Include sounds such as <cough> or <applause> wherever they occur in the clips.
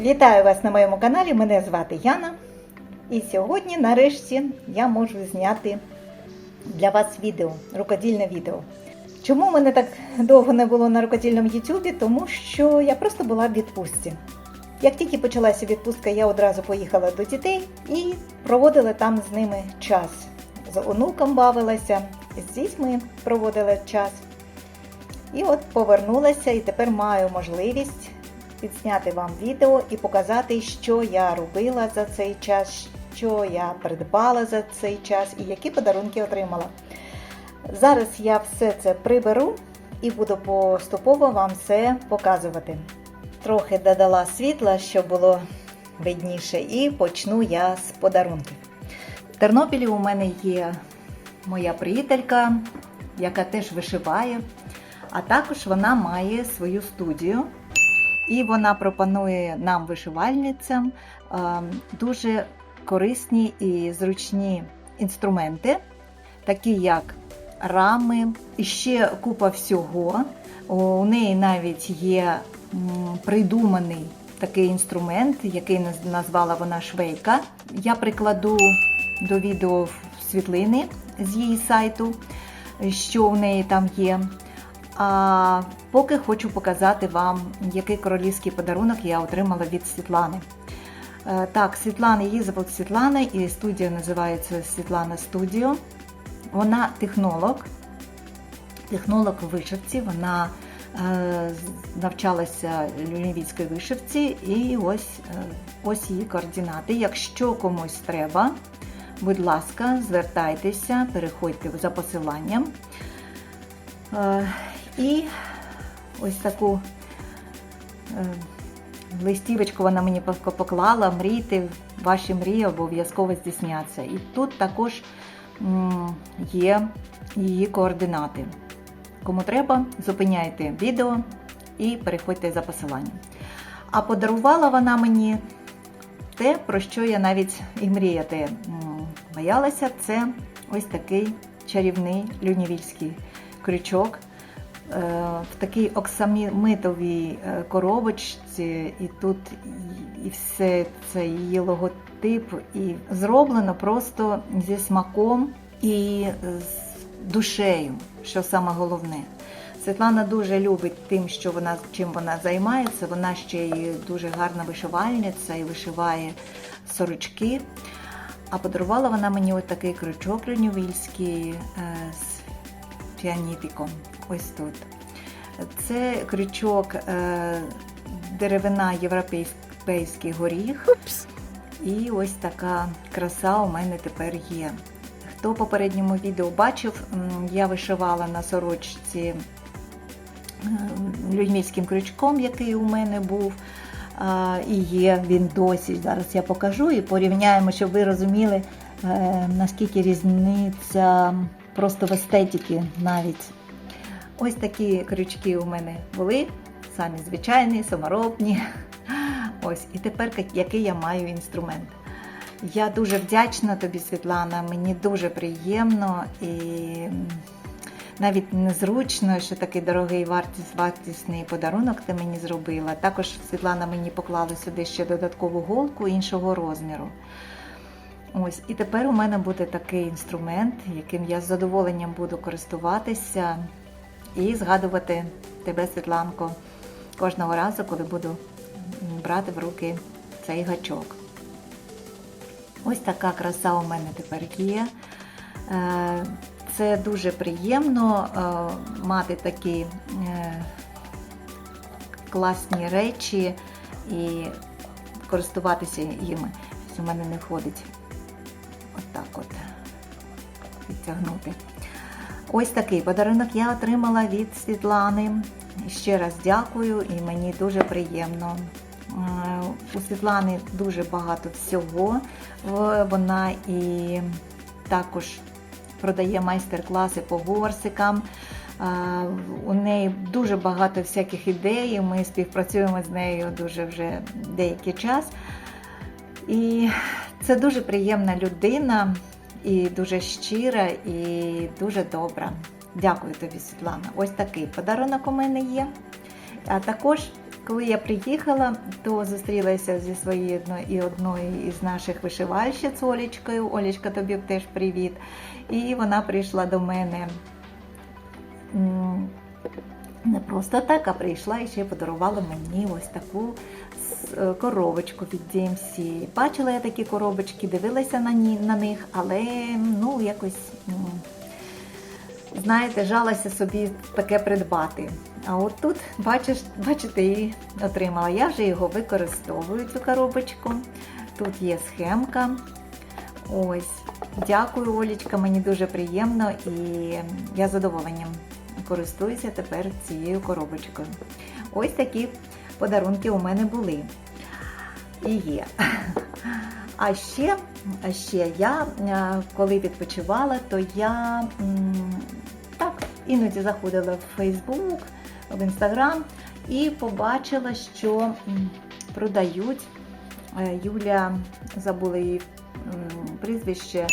Вітаю вас на моєму каналі. Мене звати Яна. І сьогодні, нарешті, я можу зняти для вас відео, рукодільне відео. Чому мене так довго не було на рукодільному Ютубі? Тому що я просто була в відпустці. Як тільки почалася відпустка, я одразу поїхала до дітей і проводила там з ними час. З онуком бавилася, з дітьми проводила час. І от повернулася, і тепер маю можливість відзняти вам відео і показати, що я робила за цей час, що я придбала за цей час і які подарунки отримала. Зараз я все це приберу і буду поступово вам все показувати. Трохи додала світла, щоб було видніше, і почну я з подарунків. В Тернопілі у мене є моя приятелька, яка теж вишиває, а також вона має свою студію. І вона пропонує нам, вишивальницям, е, дуже корисні і зручні інструменти, такі як рами, і ще купа всього. У неї навіть є придуманий такий інструмент, який назвала вона швейка. Я прикладу до відео світлини з її сайту, що у неї там є. А поки хочу показати вам, який королівський подарунок я отримала від Світлани. Е, Так, Світлана, її звуть Світлана, і студія називається Світлана Студіо. Вона технолог, технолог у вишивці. Вона е, навчалася люлівській вишивці, і ось, е, ось її координати. Якщо комусь треба, будь ласка, звертайтеся, переходьте за посиланням. І ось таку е, листівочку вона мені поклала, мрійте, ваші мрії обов'язково здійсняться. І тут також є її координати. Кому треба, зупиняйте відео і переходьте за посиланням. А подарувала вона мені те, про що я навіть і мріяти боялася, це ось такий чарівний люнівільський крючок в такій оксамитовій е, коробочці, і тут і- все це її логотип, і зроблено просто зі смаком і з душею, що саме головне. Світлана дуже любить тим, що вона чим вона займається. Вона ще й дуже гарна вишивальниця і вишиває сорочки. А подарувала вона мені ось такий крючок люнівільський е, з піанітиком. Ось тут. Це крючок е, деревина європейський горіх. І ось така краса у мене тепер є. Хто в попередньому відео бачив, я вишивала на сорочці е, людьмільським крючком, який у мене був. І є він досі. Зараз я покажу і порівняємо, щоб ви розуміли, е, наскільки різниця просто в естетиці навіть. Ось такі крючки у мене були, самі звичайні, саморобні. Ось, і тепер який я маю інструмент. Я дуже вдячна тобі, Світлана. Мені дуже приємно і навіть незручно, що такий дорогий вартість, вартісний подарунок ти мені зробила. Також Світлана мені поклала сюди ще додаткову голку іншого розміру. Ось, і тепер у мене буде такий інструмент, яким я з задоволенням буду користуватися і згадувати тебе, Світланко, кожного разу, коли буду брати в руки цей гачок. Ось така краса у мене тепер є. Е, Це дуже приємно е, мати такі е, класні речі і користуватися їми. У мене не ходить отак от відтягнути. Ось такий подарунок я отримала від Світлани. Ще раз дякую і мені дуже приємно. Е, У Світлани дуже багато всього. Вона і також продає майстер-класи по горсикам. Е, У неї дуже багато всяких ідей. Ми співпрацюємо з нею дуже вже деякий час. І це дуже приємна людина, і дуже щира, і дуже добра. Дякую тобі, Світлана. Ось такий подарунок у мене є. А також Коли я приїхала, то зустрілася зі своєю і одною із наших вишивальщиць Олічкою. Олічка, тобі теж привіт. І вона прийшла до мене не просто так, а прийшла і ще подарувала мені ось таку коробочку від DMC. Бачила я такі коробочки, дивилася на, ні, на них, але ну якось. знаєте, жалася собі таке придбати. А от тут, бачиш, бачите, і отримала. Я вже його використовую, цю коробочку. Тут є схемка. Ось. Дякую, Олічка, мені дуже приємно і я задоволенням користуюся тепер цією коробочкою. Ось такі подарунки у мене були. І є. А ще, а ще я, е, коли відпочивала, то я так іноді заходила в Фейсбук, в Інстаграм і побачила, що продають е, Юля, забула її прізвище. е,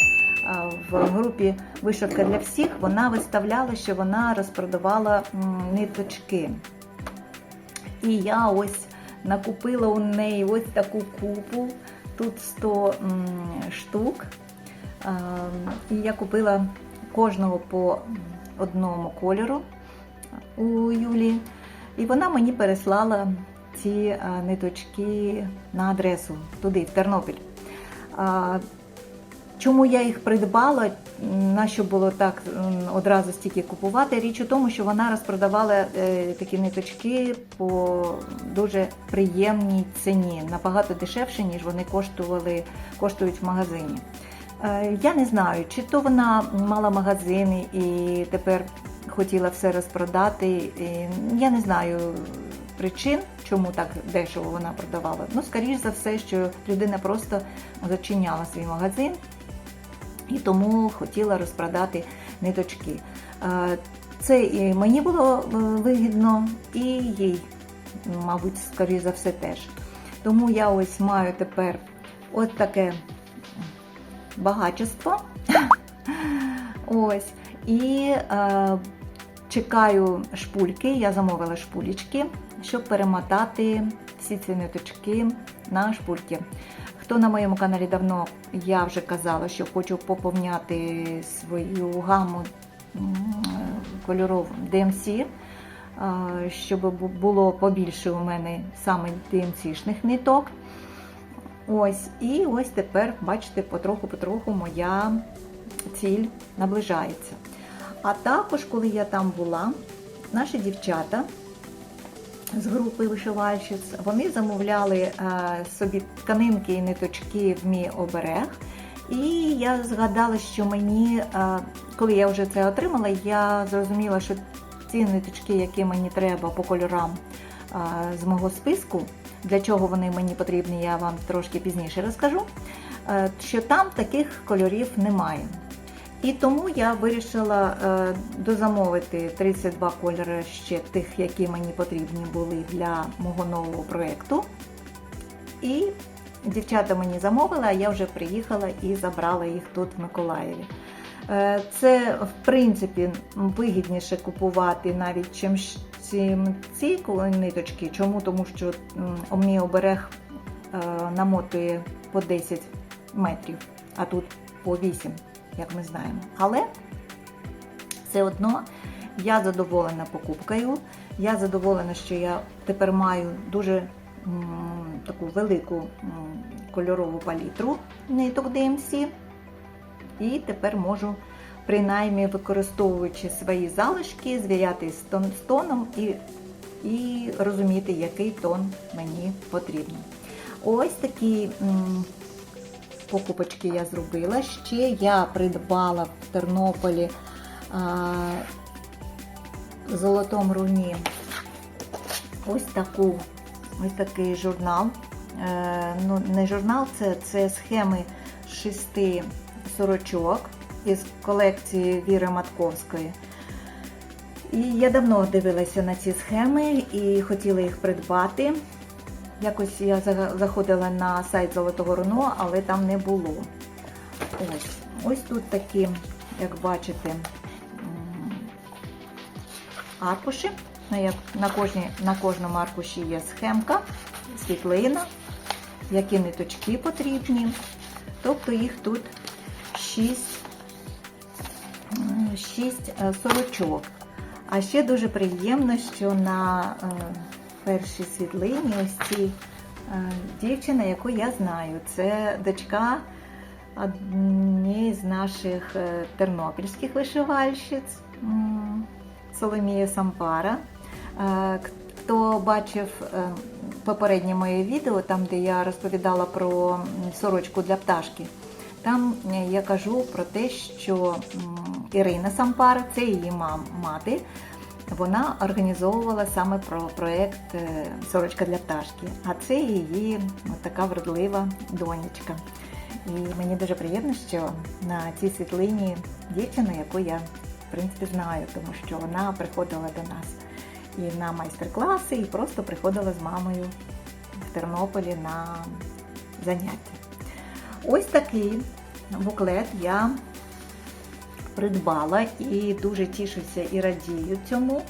В групі Вишивка для всіх вона виставляла, що вона розпродавала ниточки. І я ось накупила у неї ось таку купу. Тут 100 штук. Ем, І я купила кожного по одному кольору у Юлі. І вона мені переслала ці е, ниточки на адресу туди, в Тернопіль. Чому я їх придбала? На що було так одразу стільки купувати? Річ у тому, що вона розпродавала е, такі ниточки по дуже приємній ціні, набагато дешевше, ніж вони коштували, коштують в магазині. Е, Я не знаю, чи то вона мала магазини і тепер хотіла все розпродати. Я не знаю причин, чому так дешево вона продавала. Ну, скоріш за все, що людина просто зачиняла свій магазин і тому хотіла розпродати ниточки. Е, Це і мені було е, вигідно, і їй, мабуть, скоріш за все теж. Тому я ось маю тепер от таке багатство. <laughs> Ось. І е, чекаю шпульки, я замовила шпулечки, щоб перемотати всі ці ниточки на шпульки. Хто на моєму каналі давно, я вже казала, що хочу поповняти свою гаму м, кольоров DMC, е, щоб було побільше у мене саме DMC-шних ниток. Ось, і ось тепер, бачите, потроху-потроху моя ціль наближається. А також, коли я там була, наші дівчата з групи вишивальщиць, вони замовляли е, собі тканинки і ниточки в мій оберег. І я згадала, що мені, е, коли я вже це отримала, я зрозуміла, що ці ниточки, які мені треба по кольорам е, з мого списку, для чого вони мені потрібні, я вам трошки пізніше розкажу. Що там таких кольорів немає. І тому я вирішила е, дозамовити 32 кольори ще тих, які мені потрібні були для мого нового проєкту. І дівчата мені замовили, а я вже приїхала і забрала їх тут в Миколаєві. Е, Це, в принципі, вигідніше купувати навіть чим ці ниточки. Чому? Тому що мій оберег е, намотує по 10 метрів, а тут по 8, як ми знаємо. Але все одно я задоволена покупкою. Я задоволена, що я тепер маю дуже таку велику кольорову палітру ниток DMC. І тепер можу, принаймні використовуючи свої залишки, звіряти з тон- з тоном і, і розуміти, який тон мені потрібен. Ось такі покупочки я зробила. Ще я придбала в Тернополі а, в Золотому руні ось таку, ось такий журнал. Е, ну, не журнал, це, це схеми шести сорочок із колекції Віри Матковської. І я давно дивилася на ці схеми і хотіла їх придбати. Якось я заходила на сайт Золотого Руно, але там не було. Ось, ось тут такі, як бачите, аркуші. Ну, на, кожній, на кожному аркуші є схемка, світлина, які ниточки потрібні. Тобто їх тут 6, 6 сорочок. А ще дуже приємно, що на е, першій світлині ось ці е, дівчина, яку я знаю, це дочка однієї з наших е, тернопільських вишивальщиць Соломія Сампара. Е, Хто бачив попереднє моє відео, там де я розповідала про сорочку для пташки, там я кажу про те, що Ірина Сампара, це її мати, вона організовувала саме про проєкт е, Сорочка для пташки, а це її така вродлива донечка. І мені дуже приємно, що на цій світлині дівчина, яку я в принципі знаю, тому що вона приходила до нас і на майстер-класи, і просто приходила з мамою в Тернополі на заняття. Ось такий буклет я придбала і дуже тішуся і радію цьому.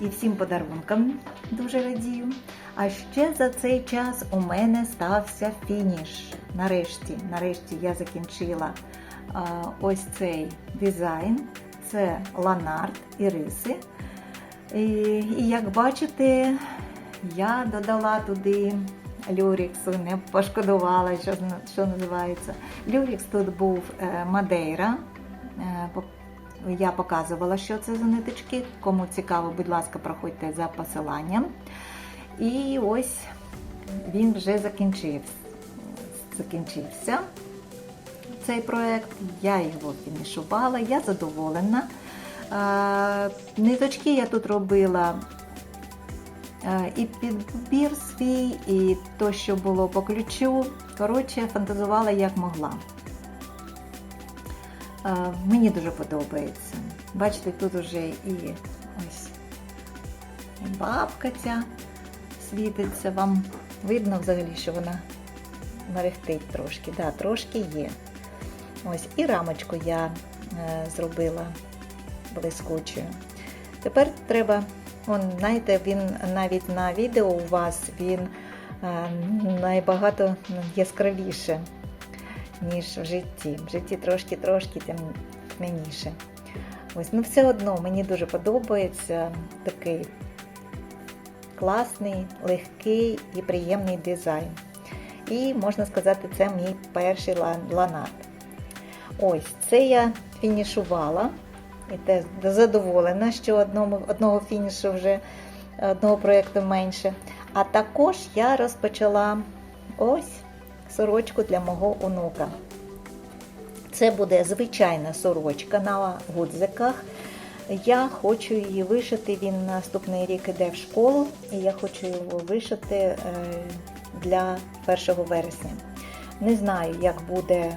І всім подарункам дуже радію. А ще за цей час у мене стався фініш. Нарешті, нарешті я закінчила ось цей дизайн. Це ланарт і риси. І, і як бачите, я додала туди люріксу, не пошкодувала, що, що називається. Люрікс тут був е, Мадейра. Е, я показувала, що це за ниточки. Кому цікаво, будь ласка, проходьте за посиланням. І ось він вже закінчився. закінчився. Цей проект, я його фінішувала, я задоволена. Е, Ниточки я тут робила е, і підбір свій, і то, що було по ключу. Коротше, фантазувала як могла. Мені дуже подобається. Бачите, тут вже і ось бабка ця світиться. Вам видно взагалі, що вона мерехтить трошки. Да, трошки є. Ось і рамочку я е, зробила блискучою. Тепер треба, он, знаєте, він навіть на відео у вас він е, найбагато яскравіше, ніж в житті. В житті трошки-трошки темніше. Ось, ну все одно мені дуже подобається такий класний, легкий і приємний дизайн. І можна сказати, це мій перший ланат. Ось, це я фінішувала. І теж задоволена, що одному, одного фінішу вже одного проєкту менше. А також я розпочала ось сорочку для мого онука. Це буде звичайна сорочка на гудзиках. Я хочу її вишити. Він наступний рік іде в школу, і я хочу його вишити е, для 1 вересня. Не знаю, як буде,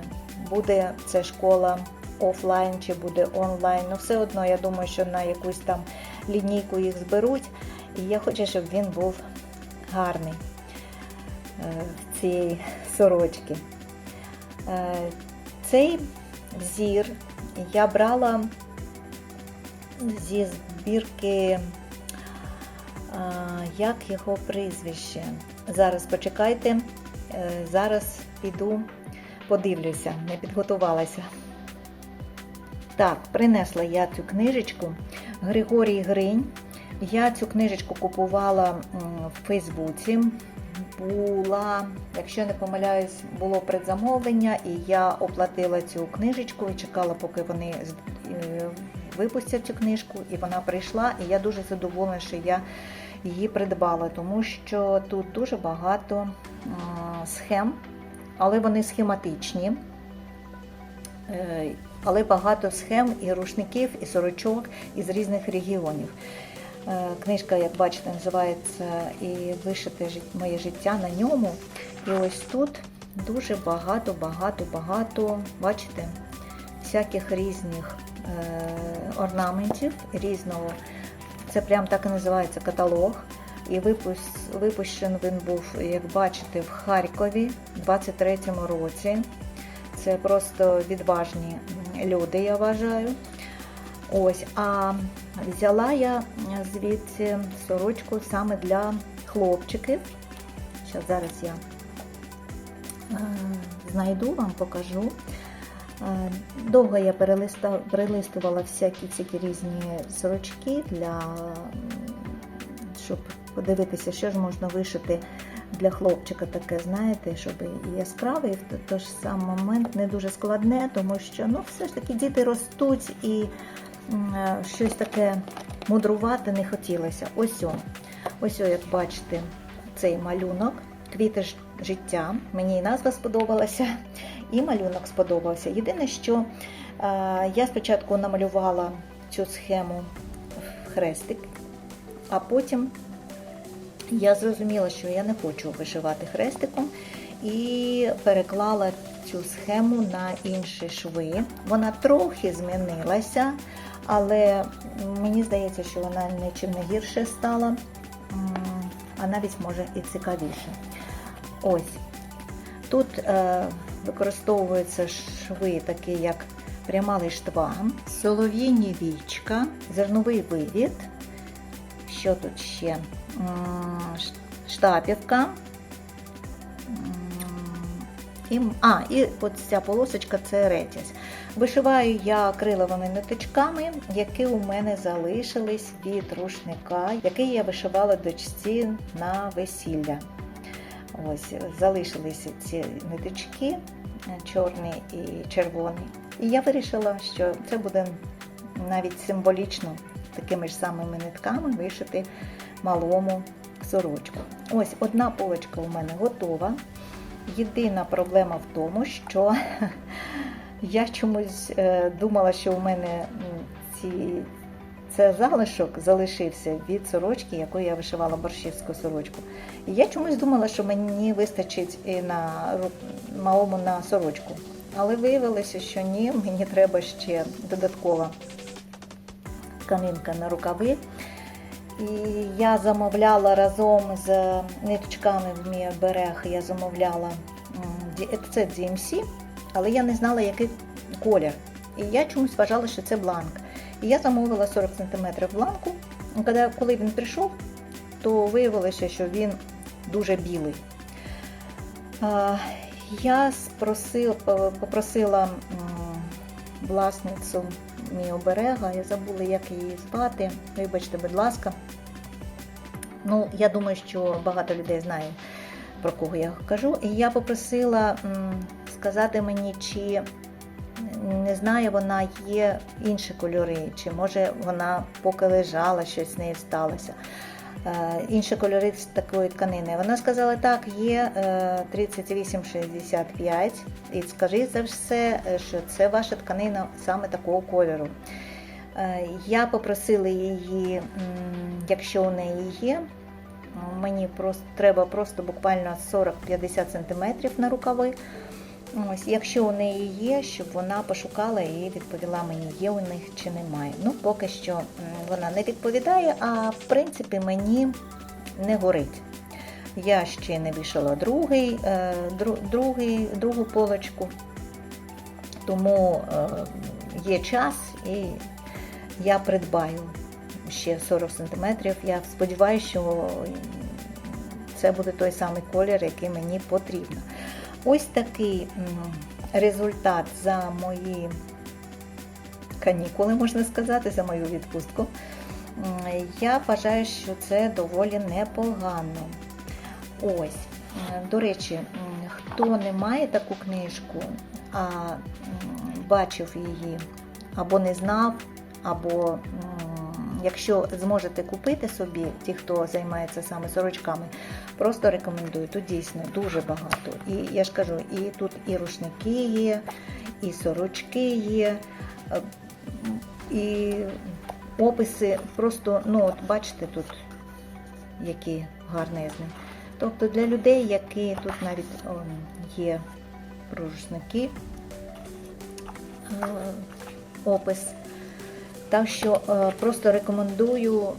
буде це школа офлайн чи буде онлайн. Ну, все одно, я думаю, що на якусь там лінійку їх зберуть. І я хочу, щоб він був гарний е, в цієї сорочки. Е, Цей взір я брала зі збірки, як його прізвище. Зараз почекайте, е, зараз піду, подивлюся, не підготувалася. Так, принесла я цю книжечку Григорій Гринь. Я цю книжечку купувала в Фейсбуці. Була, якщо не помиляюсь, було предзамовлення, і я оплатила цю книжечку і чекала, поки вони е, випустять цю книжку, і вона прийшла. І я дуже задоволена, що я її придбала, тому що тут дуже багато схем, але вони схематичні. Е, але багато схем і рушників, і сорочок із різних регіонів. Е, Книжка, як бачите, називається І вишите моє життя на ньому. І ось тут дуже багато, багато, багато, бачите, всяких різних е, орнаментів, різного. Це прям так і називається каталог. І випущений він був, як бачите, в Харкові у 23-му році. Це просто відважні люди, я вважаю. Ось, а взяла я звідси сорочку саме для хлопчиків. Щас, зараз я е, знайду вам, покажу. Е, Довго я перелистувала всякі, всякі різні сорочки, для, щоб подивитися, що ж можна вишити для хлопчика таке, знаєте, щоб і яскраве, і в той- ж самий момент не дуже складне, тому що ну, все ж таки діти ростуть і щось таке мудрувати не хотілося. Ось ось як бачите, цей малюнок, квіти життя. Мені і назва сподобалася, і малюнок сподобався. Єдине, що е, я спочатку намалювала цю схему в хрестик, а потім я зрозуміла, що я не хочу вишивати хрестиком і переклала цю схему на інші шви. Вона трохи змінилася, але мені здається, що вона нічим не гірше стала, а навіть може і цікавіше. Ось тут е, використовуються шви, такі як пряма лиштва, солов'їні вічка, зерновий вивід. Що тут ще? Штапівка. І, а, і от ця полосочка це ретязь. Вишиваю я акриловими ниточками, які у мене залишились від рушника, який я вишивала дочці на весілля. Ось залишилися ці ниточки, е, чорний і червоний. І я вирішила, що це буде навіть символічно такими ж самими нитками вишити малому сорочку. Ось одна полочка у мене готова. Єдина проблема в тому, що <laughs> я чомусь е, думала, що у мене ці, це залишок залишився від сорочки, якою я вишивала борщівську сорочку. І я чомусь думала, що мені вистачить і на малому на сорочку. Але виявилося, що ні, мені треба ще додаткова тканинка на рукави. І я замовляла разом з ниточками в мій берег, я замовляла це DMC, але я не знала, який колір. І я чомусь вважала, що це бланк. І я замовила 40 см бланку. Коли, він прийшов, то виявилося, що він дуже білий. Я спросила, попросила власницю мій оберега, я забула, як її звати. Вибачте, будь ласка. Ну, я думаю, що багато людей знає, про кого я кажу. І я попросила сказати мені, чи не знає вона, є інші кольори, чи може вона поки лежала, щось з нею сталося. Е, Інші кольори з такої тканини. Вона сказала, так, є е, 3865, і скажіть за все, е, що це ваша тканина саме такого кольору. Е, Я попросила її, якщо у неї є, мені просто треба просто буквально 40-50 см на рукави. Ось, якщо у неї є, щоб вона пошукала і відповіла мені, є у них чи немає. Ну, поки що вона не відповідає, а в принципі мені не горить. Я ще не вішала другий, е, другий, другу полочку, тому е, є час і я придбаю ще 40 см. Я сподіваюся, що це буде той самий колір, який мені потрібно. Ось такий результат за мої канікули, можна сказати, за мою відпустку. Я вважаю, що це доволі непогано. Ось, до речі, хто не має таку книжку, а бачив її або не знав, або якщо зможете купити собі, ті, хто займається саме сорочками, просто рекомендую. Тут дійсно дуже багато. І я ж кажу, і тут і рушники є, і сорочки є, е, і описи. Просто, ну от бачите, тут які гарнезні. Тобто для людей, які тут навіть о, є рушники, е, опис. Так що е, просто рекомендую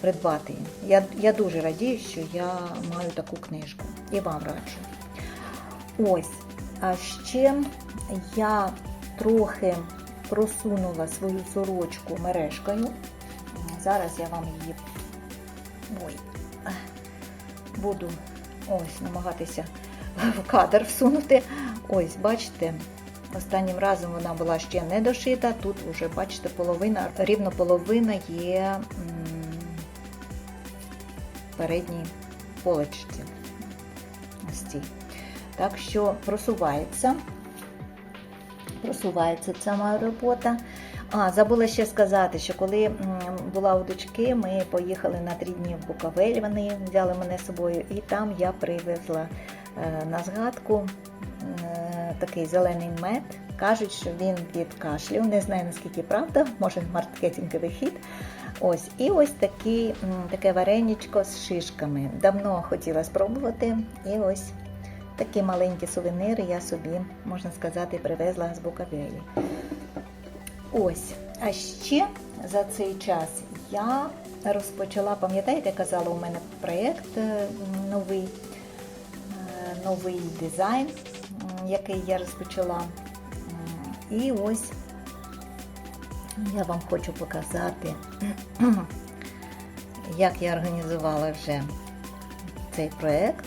придбати. Я, я дуже радію, що я маю таку книжку і вам раджу. Ось. А ще я трохи просунула свою сорочку мережкою. Зараз я вам її ой, буду ось намагатися в кадр всунути. Ось, бачите, останнім разом вона була ще не дошита. Тут вже, бачите, половина, рівно половина є передній полочці. Ось цій. Так що просувається. Просувається ця моя робота. А, забула ще сказати, що коли була у дочки, ми поїхали на три дні в Буковель, вони взяли мене з собою, і там я привезла е, на згадку такий зелений мед. Кажуть, що він від кашлю. Не знаю наскільки правда, може маркетинговий хід. Ось, і ось такий, м, таке вареничко з шишками. Давно хотіла спробувати. І ось такі маленькі сувенири я собі, можна сказати, привезла з Буковелі. Ось. А ще за цей час я розпочала, пам'ятаєте, казала, у мене проєкт е, новий, е, новий дизайн, який я розпочала. І ось я вам хочу показати, <clears throat> як я організувала вже цей проєкт.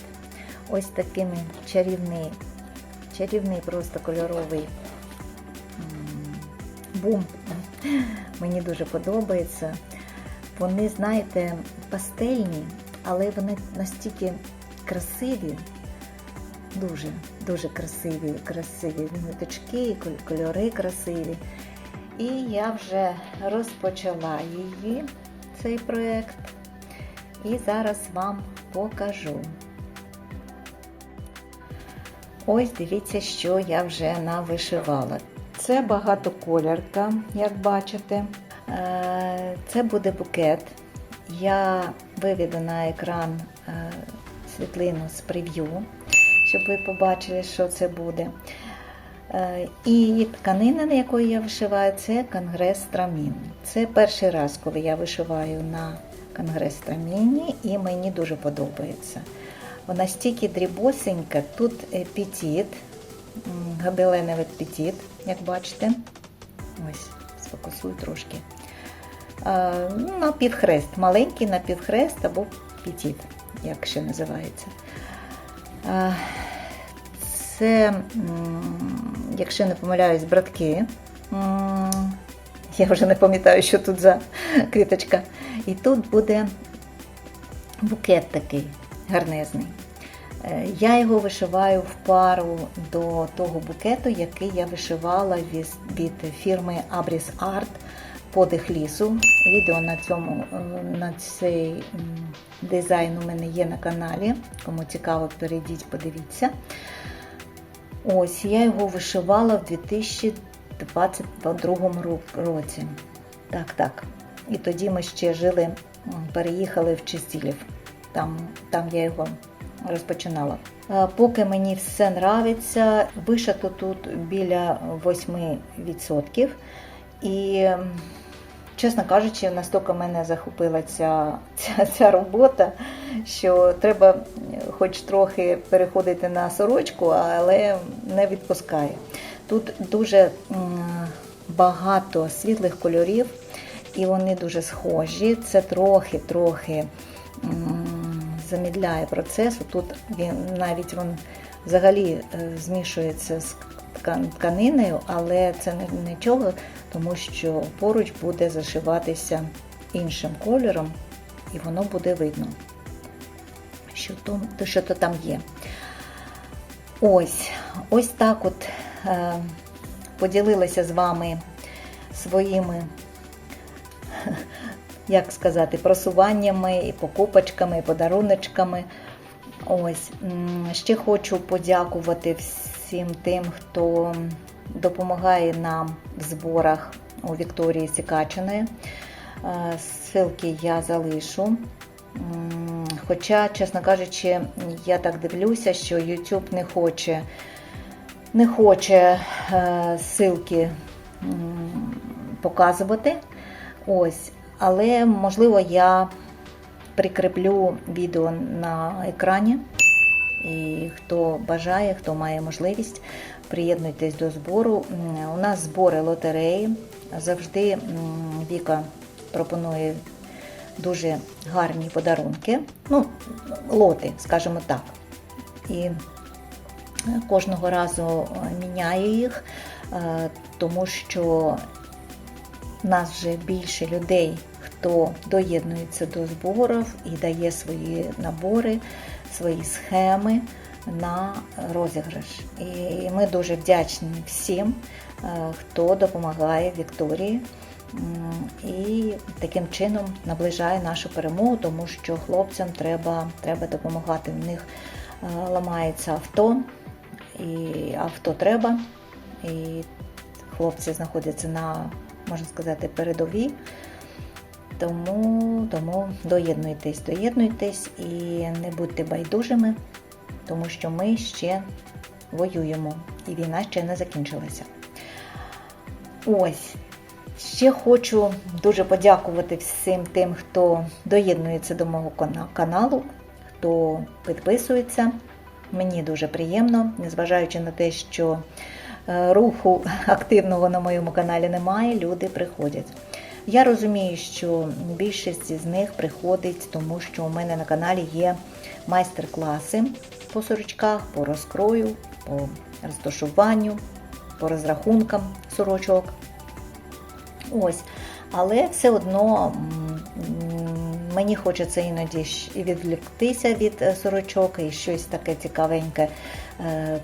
Ось такими чарівний, чарівний просто кольоровий бум. <clears throat> Мені дуже подобається. Вони, знаєте, пастельні, але вони настільки красиві, дуже, дуже красиві, красиві ниточки, кольори красиві. І я вже розпочала її, цей проєкт, і зараз вам покажу. Ось дивіться, що я вже навишивала. Це багатоколірка, як бачите. Е, Це буде букет. Я виведу на екран е, світлину з прев'ю, щоб ви побачили, що це буде. Е, І тканина, на якої я вишиваю, це конгрес Трамін. Це перший раз, коли я вишиваю на конгрес Траміні, і мені дуже подобається. Вона стільки дрібосенька, тут е, петіт, м, гобеленовий петіт, як бачите. Ось, сфокусую трошки. Е, ну, Напівхрест, маленький напівхрест або петіт, як ще називається. Це, якщо не помиляюсь, братки. Я вже не пам'ятаю, що тут за квіточка. І тут буде букет такий гарнезний. Е, Я його вишиваю в пару до того букету, який я вишивала від, від фірми Abris Art подих лісу. Відео на цьому е, на цей дизайн у мене є на каналі. Кому цікаво, перейдіть, подивіться. Ось я його вишивала в 2022 ро- році. Так, так. І тоді ми ще жили, переїхали в Чистілів. Там, там я його розпочинала. Поки мені все нравиться, вишито тут біля 8%. І, чесно кажучи, настільки мене захопила ця, ця, ця робота, що треба хоч трохи переходити на сорочку, але не відпускає. Тут дуже багато світлих кольорів, і вони дуже схожі. Це трохи-трохи замідляє процес. Тут він навіть він взагалі е, змішується з тканиною, але це нічого, тому що поруч буде зашиватися іншим кольором, і воно буде видно, що то, що то там є. Ось, ось так от е, поділилася з вами своїми як сказати, просуваннями, і покупочками, і подаруночками. Ось ще хочу подякувати всім тим, хто допомагає нам в зборах у Вікторії Сікачиної. Е, Ссылки я залишу. Хоча, чесно кажучи, я так дивлюся, що YouTube не хоче, не хоче е, ссылки показувати. Ось, але можливо я прикріплю відео на екрані. І хто бажає, хто має можливість, приєднуйтесь до збору. У нас збори лотереї. Завжди Віка пропонує дуже гарні подарунки. Ну, лоти, скажімо так. І кожного разу міняю їх, е, тому що нас вже більше людей, хто доєднується до зборів і дає свої набори, свої схеми на розіграш. І ми дуже вдячні всім, е, хто допомагає Вікторії. І таким чином наближає нашу перемогу, тому що хлопцям треба, треба допомагати. В них е, ламається авто, і авто треба. І хлопці знаходяться на, можна сказати, передовій. Тому, тому доєднуйтесь, доєднуйтесь і не будьте байдужими, тому що ми ще воюємо і війна ще не закінчилася. Ось. Ще хочу дуже подякувати всім тим, хто доєднується до мого каналу, хто підписується. Мені дуже приємно, незважаючи на те, що е, руху активного на моєму каналі немає, люди приходять. Я розумію, що більшість з них приходить, тому що у мене на каналі є майстер-класи по сорочках, по розкрою, по розташуванню, по розрахункам сорочок. Ось. Але все одно мені хочеться іноді відвліктися від е, сорочок і щось таке цікавеньке е,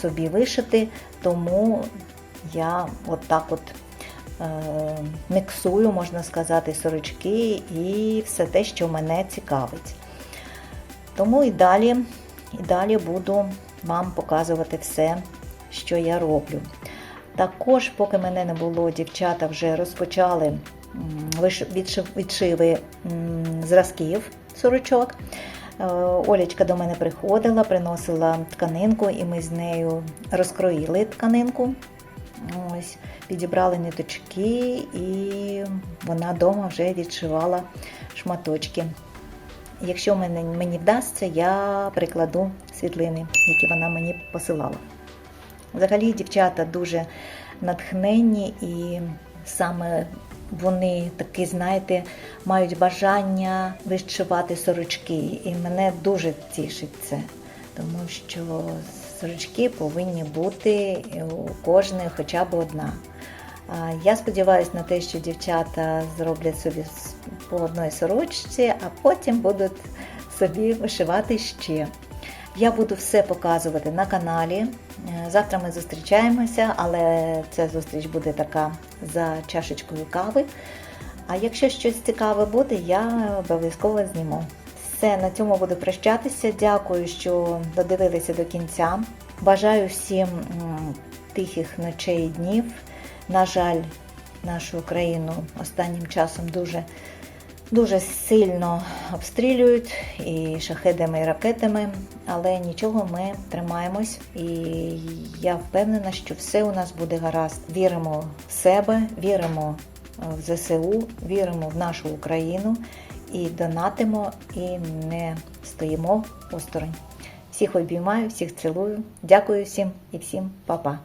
собі вишити, тому я от так от міксую, можна сказати, сорочки і все те, що мене цікавить. Тому і далі, і далі буду вам показувати все, що я роблю. Також, поки мене не було, дівчата вже розпочали відшиви зразків сорочок. Е, Олечка до мене приходила, приносила тканинку, і ми з нею розкроїли тканинку. Ось, підібрали ниточки, і вона вдома вже відшивала шматочки. Якщо мені, вдасться, я прикладу світлини, які вона мені посилала. Взагалі дівчата дуже натхненні і саме вони такі, знаєте, мають бажання вишивати сорочки. І мене дуже тішить це, тому що сорочки повинні бути у кожної хоча б одна. Я сподіваюся на те, що дівчата зроблять собі по одній сорочці, а потім будуть собі вишивати ще. Я буду все показувати на каналі. Е, Завтра ми зустрічаємося, але ця зустріч буде така за чашечкою кави. А якщо щось цікаве буде, я обов'язково зніму. Все, на цьому буду прощатися. Дякую, що додивилися до кінця. Бажаю всім тихих ночей і днів. На жаль, нашу країну останнім часом дуже дуже сильно обстрілюють і шахедами, і ракетами, але нічого ми тримаємось, і я впевнена, що все у нас буде гаразд. Віримо в себе, віримо в ЗСУ, віримо в нашу Україну і донатимо, і не стоїмо осторонь. Всіх обіймаю, всіх цілую. Дякую всім і всім па-па.